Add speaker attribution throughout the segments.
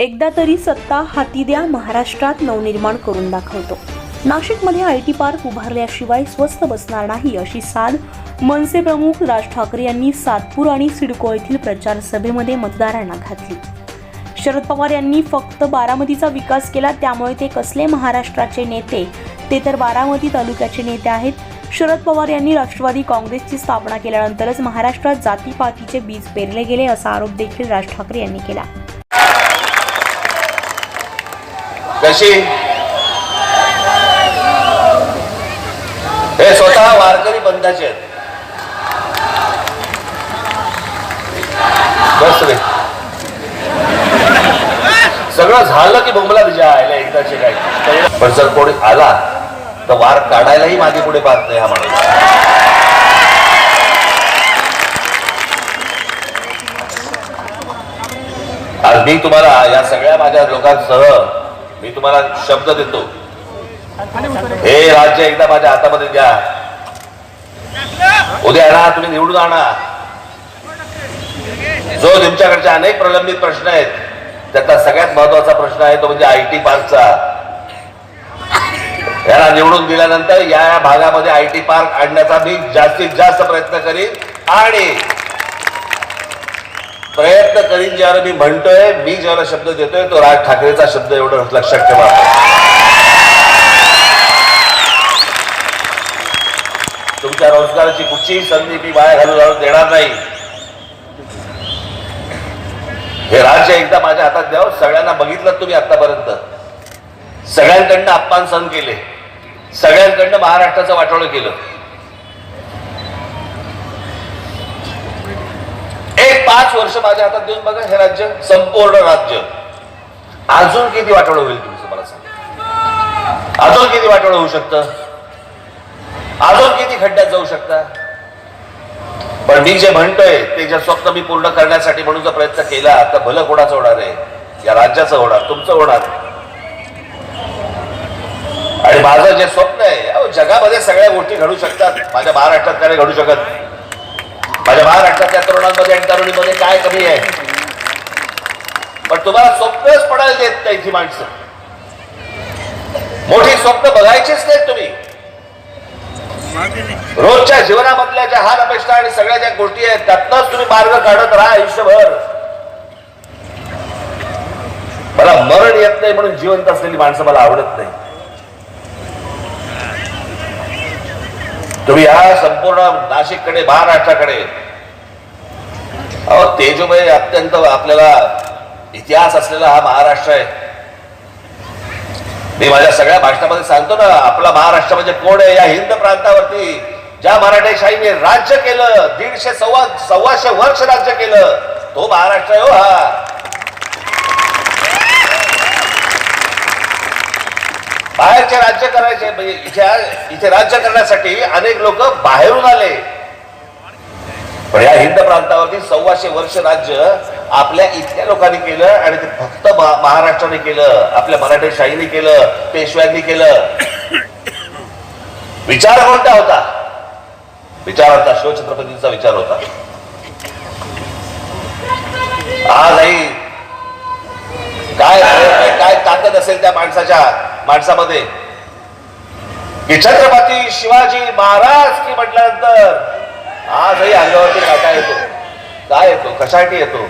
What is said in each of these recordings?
Speaker 1: एकदा तरी सत्ता हाती द्या महाराष्ट्रात नवनिर्माण करून दाखवतो. नाशिकमध्ये आय टी पार्क उभारल्याशिवाय स्वस्त बसणार नाही अशी साद मनसे प्रमुख राज ठाकरे यांनी सातपूर आणि सिडको येथील प्रचार सभेमध्ये मतदारांना घातली. शरद पवार यांनी फक्त बारामतीचा विकास केला त्यामुळे ते कसले महाराष्ट्राचे नेते? ते तर बारामती तालुक्याचे नेते आहेत. शरद पवार यांनी राष्ट्रवादी काँग्रेसची स्थापना केल्यानंतरच महाराष्ट्रात जातीपातीचे बीज पेरले गेले असा आरोप देखील राज ठाकरे यांनी केला.
Speaker 2: कशी? हे स्वतः वारकरी बंदाचे आहेत. बस रे. सगळं झालं की बोंबला तुझ्या आयला एकदाचे काय? पण जर कोणी आला तर वार काढायलाही मागे पुढे पाहत नाही हा माणूस. आज मी तुम्हाला या सगळ्या माझ्या लोकांसह मी तुम्हाला शब्द देतो. हे राज्य एकदा माझ्या हातामध्ये द्या. उद्या ना तुम्ही निवडून आणा. जो तुमच्याकडचे अनेक प्रलंबित प्रश्न आहेत त्यातला सगळ्यात महत्त्वाचा प्रश्न आहे तो म्हणजे आय टी पार्कचा. याला निवडून दिल्यानंतर या या भागामध्ये आय टी पार्क आणण्याचा मी जास्तीत जास्त प्रयत्न करीन आणि प्रयत्न करीन ज्याला मी म्हणतोय मी ज्याला शब्द देतोय तो राज ठाकरेचा शब्द एवढं लक्षात ठेवा. तुमच्या रोजगाराची कुठचीही संधी मी बाहेर घालू घालून देणार नाही. हे राज्य एकदा माझ्या हातात द्यावं सगळ्यांना बघितलं तुम्ही आतापर्यंत. सगळ्यांकडनं अपमान सहन केले. सगळ्यांकडनं महाराष्ट्राचं वाटोळं केलं एक पाच वर्ष माझ्या हातात देऊन बघा हे राज्य संपूर्ण राज्य. अजून किती वाटोळं होईल तुमचं मला सांग. अजून किती वाटोळं होऊ शकतं? अजून किती खड्ड्यात जाऊ शकता? पण मी जे म्हणतोय ते जे स्वप्न मी पूर्ण करण्यासाठी म्हणून जो प्रयत्न केला तर भलं कोणाचं होणार आहे? या राज्याचं होणार तुमचं होणार आणि माझं जे स्वप्न आहे अहो, जगामध्ये सगळ्या गोष्टी घडू शकतात. माझ्या महाराष्ट्रात काय घडू शकत. माझ्या महाराष्ट्राच्या तरुणांमध्ये आणि तरुणीमध्ये काय कमी आहे? पण तुम्हाला स्वप्नच पडायला देत नाही ती माणसं. मोठी स्वप्न बघायचीच नाहीत तुम्ही. रोजच्या जीवनामधल्या ज्या हार अपेक्षा आणि सगळ्या ज्या गोष्टी आहेत त्यातनंच तुम्ही मार्ग काढत राहा आयुष्यभर. मला मरण येत नाही म्हणून जिवंत असलेली माणसं मला आवडत नाही. तुम्ही या संपूर्ण नाशिककडे महाराष्ट्राकडे. अहो तेजोमय अत्यंत आपल्याला इतिहास असलेला हा महाराष्ट्र आहे. मी माझ्या सगळ्या भाषणामध्ये सांगतो ना आपला महाराष्ट्र म्हणजे कोण आहे या हिंद प्रांतावरती? ज्या मराठेशाहीने राज्य केलं दीडशे सव्वा सव्वाशे वर्ष राज्य केलं तो महाराष्ट्र आहे हो हा. बाहेरचे राज्य करायचे म्हणजे इथे इथे राज्य करण्यासाठी अनेक लोक बाहेरून आले. पण या हिंद प्रांतावरती सव्वाशे वर्ष राज्य आपल्या इथल्या लोकांनी केलं आणि ते फक्त महाराष्ट्राने केलं आपल्या मराठी शाहीने केलं पेशव्यांनी केलं. विचार कोणता होता? विचार होता शिवछत्रपतींचा विचार होता. आजही काय काय ताकद असेल त्या माणसाच्या? माणसामध्ये. की छत्रपती शिवाजी महाराज की म्हटल्यानंतर आजही अंगावरती काय येतो. काय येतो? कशासाठी येतो?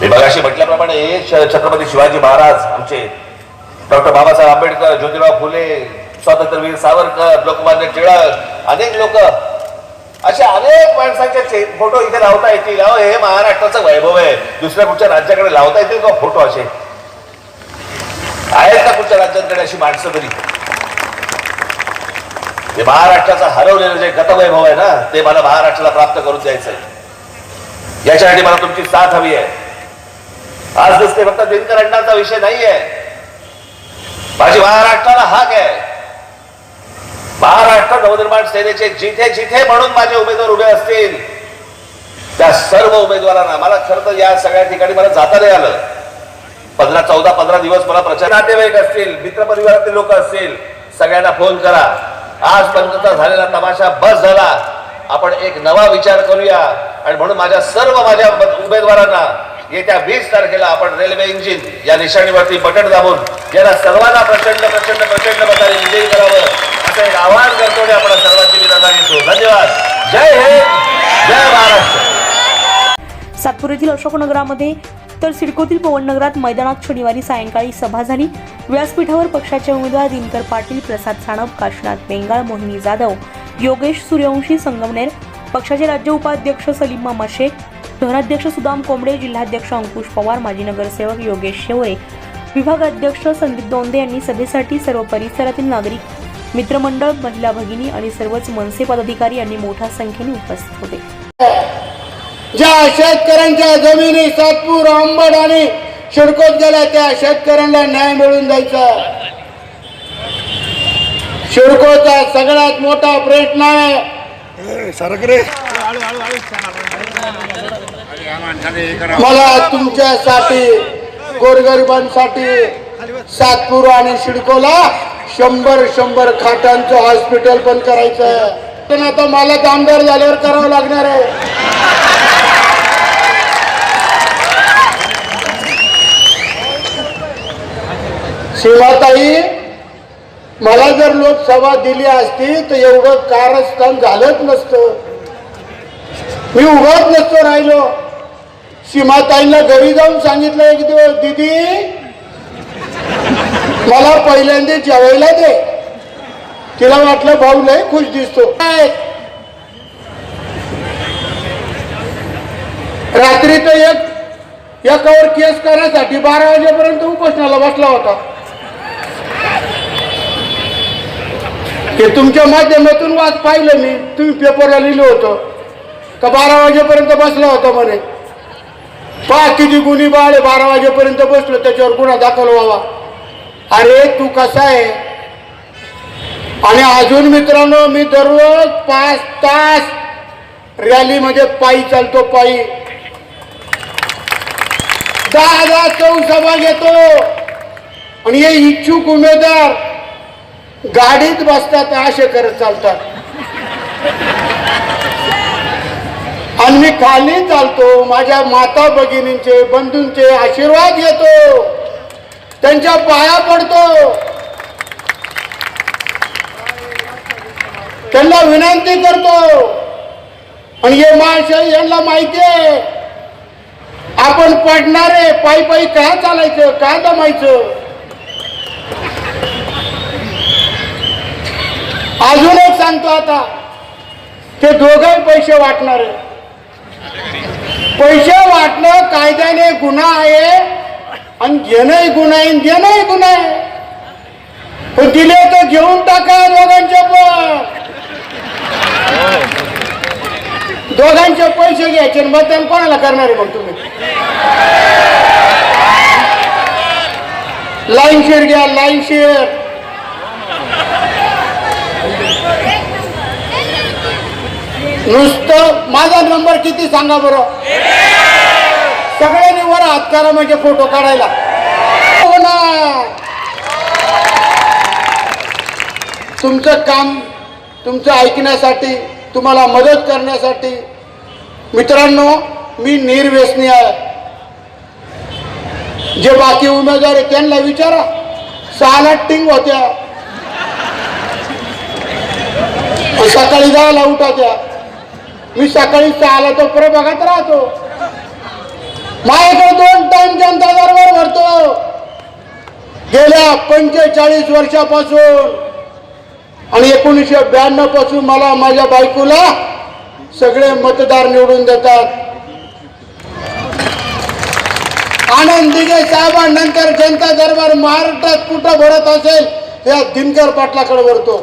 Speaker 2: मी मगाशी म्हटल्याप्रमाणे छत्रपती शिवाजी महाराज आमचे. डॉक्टर बाबासाहेब आंबेडकर ज्योतिराव फुले स्वातंत्र्यवीर सावरकर लोकमान्य टिळक अनेक लोक असे अनेक माणसांचे फोटो इथे लावता येतील. अहो हे महाराष्ट्राचं वैभव आहे. दुसऱ्या कुठच्या राज्याकडे लावता येतील का फोटो असे? आहेत का कुठच्या राज्यांकडे अशी माणसं तरी? ते महाराष्ट्राचं हरवलेलं जे गतवैभव आहे ना ते मला महाराष्ट्राला प्राप्त करून द्यायचं आहे याच्यासाठी मला तुमची साथ हवी आहे. आज ते फक्त दिनकर अण्णांचा विषय नाहीये. माझी महाराष्ट्राला हाक आहे. महाराष्ट्र नवनिर्माण सेनेचे जिथे जिथे म्हणून माझे उमेदवार उभे असतील त्या सर्व उमेदवारांना मला खरं तर या सगळ्या ठिकाणी मला जाता नाही आलं. पंधरा चौदा पंधरा दिवस मला प्रचार नातेवाईक असतील मित्रपरिवारातील लोक असतील सगळ्यांना फोन करा. आजपर्यंतचा झालेला तमाशा बस झाला. आपण एक नवा विचार करूया. आणि म्हणून माझ्या सर्व माझ्या उमेदवारांना येत्या वीस तारखेला आपण रेल्वे इंजिन या निशाणीवरती बटन दाबून याला सर्वांना प्रचंड प्रचंड प्रचंड मताने विजयी करावं. महाराष्ट्र
Speaker 1: येथील अशोकनगरामध्ये तर सिडकोतील पवननगरात मैदानात शनिवारी सायंकाळी सभा झाली. व्यासपीठावर पक्षाचे उमेदवार दिनकर पाटील प्रसाद साणप काशीनाथ बेंगाळ मोहिनी जाधव योगेश सूर्यवंशी संगमनेर पक्षाचे राज्य उपाध्यक्ष सलीम मामा शेख शहराध्यक्ष सुदाम कोंबडे जिल्हाध्यक्ष अंकुश पवार माजी नगरसेवक योगेश शेवरे विभागाध्यक्ष संदीप दोंदे यांनी सभेसाठी सर्व परिसरातील नागरिक मित्रमंडळ महिला भगिनी आणि सर्वच मनसे पदाधिकारी यांनी मोठ्या संख्येने उपस्थित होते.
Speaker 3: ज्या शेतकऱ्यांच्या जमिनी सातपूर अंबड आणि शिडकोत गेल्या त्या शेतकऱ्यांना न्याय मिळून द्यायचा. शिडकोचा सगळ्यात मोठा प्रयत्न आहे.
Speaker 4: सरकरे.
Speaker 3: मला तुमच्यासाठी गोरगरिबांसाठी सातपूर आणि शिडकोला शंभर शंभर खाटांचं हॉस्पिटल पण करायचं आहे पण आता मला आमदार झाल्यावर करावं लागणार आहे. सीमाताई मला जर लोकसभा दिली असती तर एवढं कारस्थान झालंच नसतं. मी उभंच नसतो राहिलो. सीमाताईंना घरी जाऊन सांगितलं एक दिवस दीदी मला पहिल्यांदा जेवायला दे. तिला वाटलं भाऊ लय खुश दिसतो. काय? रात्री तर एक एकावर केस करण्यासाठी बारा वाजेपर्यंत उपोषणाला बसला होता. हे तुमच्या माध्यमातून वाच पाहिलं मी. तुम्ही पेपरला लिहिलं होतं. का बारा वाजेपर्यंत बसला होता म्हणे? पा किती गुन्ही बाळ बारा वाजेपर्यंत बसलो त्याच्यावर गुन्हा दाखल व्हावा. अरे तू कसा आहे? आणि अजून मित्रांनो मी दररोज पाच तास रॅलीमध्ये पायी चालतो पायी. दहा दहा चौसभा घेतो आणि हे इच्छुक उमेदवार गाडीत बसतात असे करत चालतात. आणि मी खाली चालतो माझ्या माता भगिनींचे बंधूंचे आशीर्वाद घेतो. त्यांच्या पाया पडतो. त्यांना विनंती करतो. आणि हे महाशय यांना माहिती आहे. आपण पडणारे पायी पायी काय चालायचं काय दमायचं? अजून एक सांगतो आता ते दोघंही पैसे वाटणार पैसे वाटणं कायद्याने गुन्हा आहे आणि घेणंही गुन्हा आहे घेणंही देणंही गुन्हा आहे. पण दिले तर घेऊन टाका दोघांचे पण. दोघांचे पैसे घ्यायचे आणि मतदान कोणाला करणार आहे मग तुम्ही? लाईन शेअर घ्या लाईन शेअर नुसतं माझा नंबर किती सांगा बरं? सगळ्यांनी वर हात करा म्हणजे फोटो काढायला. हो ना. तुमचं काम तुमचं ऐकण्यासाठी तुम्हाला मदत करण्यासाठी मित्रांनो मी निर्व्यसनी आहे. जे बाकी उमेदवार आहे त्यांना विचारा. सहा लाख टिंग होत्या. सकाळी सकाळी दहाला उठात्या. मी सकाळी सहाला तो प्रभागात राहतो. माझ्याकडे दोन टाइम जनता दरबार भरतो. गेल्या पंचेचाळीस वर्षापासून आणि एकोणीसशे ब्याण्णवपासून मला माझ्या बायकोला सगळे मतदार निवडून देतात. आनंद दिगे साहेबांनंतर जनता दरबार महाराष्ट्रात कुठं भरत असेल या दिनकर पाटलाकडे भरतो.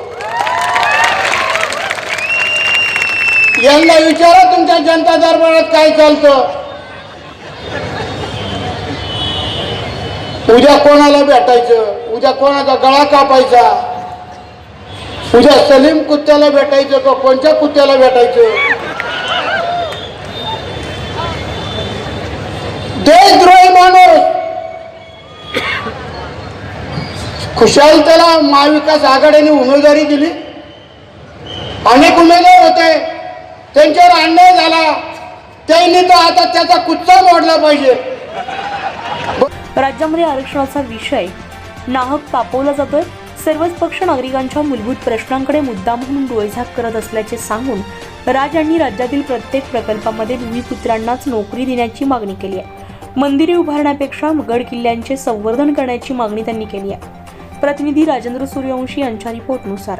Speaker 3: यांना विचारा तुमच्या जनता दरबारात काय चालतं. उद्या कोणाला भेटायचं? उद्या कोणाचा गळा कापायचा? उद्या सलीम कुत्त्याला भेटायचं का कोणत्या कुत्त्याला भेटायचं? देशद्रोही माणूस. खुशाल त्याला महाविकास आघाडीने उमेदवारी दिली. अनेक उमेदवार होते. त्यांच्यावर अन्याय झाला. त्यांनी तर आता त्याचा कुच्चा मोडला पाहिजे.
Speaker 1: राज्यामध्ये आरक्षणाचा विषय. नाहक तापवला जातोय. सर्वच पक्ष नागरिकांच्या मूलभूत प्रश्नांकडे मुद्दा म्हणून डोळझाक करत असल्याचे सांगून राज यांनी राज्यातील प्रत्येक प्रकल्पामध्ये भूमिपुत्रांनाच नोकरी देण्याची मागणी केली आहे. मंदिरे उभारण्यापेक्षा गड किल्ल्यांचे संवर्धन करण्याची मागणी त्यांनी केली आहे. प्रतिनिधी राजेंद्र सूर्यवंशी यांच्या रिपोर्टनुसार.